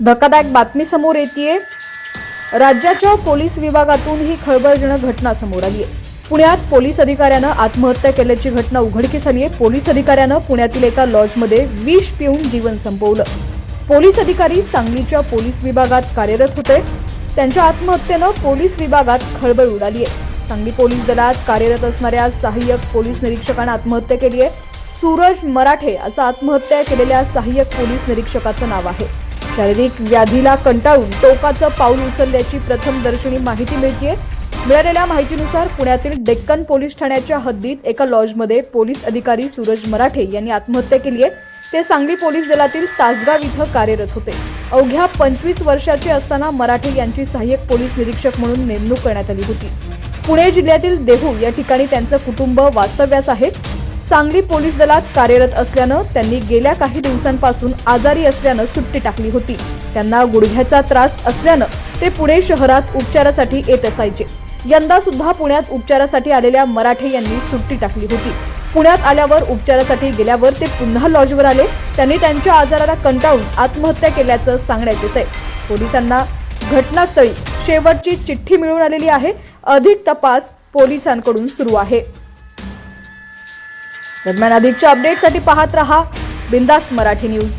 धक्कादायक बातमी समोर येते राज्याच्या पोलीस विभागातून ही खळबळजनक घटना समोर आली आहे पुण्यात पोलीस अधिकाऱ्यानं आत्महत्या केल्याची घटना उघडकीस आली आहे पोलीस अधिकाऱ्यानं पुण्यातील एका लॉजमध्ये विष पिऊन जीवन संपवलं. पोलीस अधिकारी सांगलीच्या पोलीस विभागात कार्यरत होते. त्यांच्या आत्महत्येनं पोलीस विभागात खळबळ उडाली आहे सांगली पोलीस दलात कार्यरत असणाऱ्या सहाय्यक पोलीस निरीक्षकानं आत्महत्या केली आहे सूरज मराठे असं आत्महत्या केलेल्या सहाय्यक पोलीस निरीक्षकाचं नाव आहे. शारीरिक व्याधीला कंटाळून टोकाचं पाऊल उचलल्याची प्रथम दर्शनी माहिती मिळतीये. मिळालेल्या माहितीनुसार पुण्यातील डेक्कन पोलीस ठाण्याच्या हद्दीत एका लॉजमध्ये पोलीस अधिकारी सूरज मराठे यांनी आत्महत्या केली आहे. ते सांगली पोलीस दलातील तासगाव इथं कार्यरत होते. अवघ्या पंचवीस वर्षाचे असताना मराठे यांची सहाय्यक पोलीस निरीक्षक म्हणून नेमणूक करण्यात आली होती. पुणे जिल्ह्यातील देहू या ठिकाणी त्यांचं कुटुंब वास्तव्यास आहे. सांगली पोलीस दलात कार्यरत असल्यानं त्यांनी गेल्या काही दिवसांपासून आजारी असल्यानं सुट्टी टाकली होती. त्यांना गुडघ्याचा त्रास असल्यानं ते पुणे शहरात उपचारासाठी येत असायचे. यंदा सुद्धा पुण्यात उपचारासाठी आलेल्या मराठे यांनी सुट्टी टाकली होती. पुण्यात आल्यावर उपचारासाठी गेल्यावर ते पुन्हा लॉजवर आले. त्यांनी त्यांच्या आजाराला कंटाळून आत्महत्या केल्याचं सांगण्यात येत आहे पोलिसांना घटनास्थळी शेवटची चिठ्ठी मिळून आलेली आहे. अधिक तपास पोलिसांकडून सुरू आहे. दरम्यान अधिकच्या अपडेटसाठी पाहत रहा. बिंदास मराठी न्यूज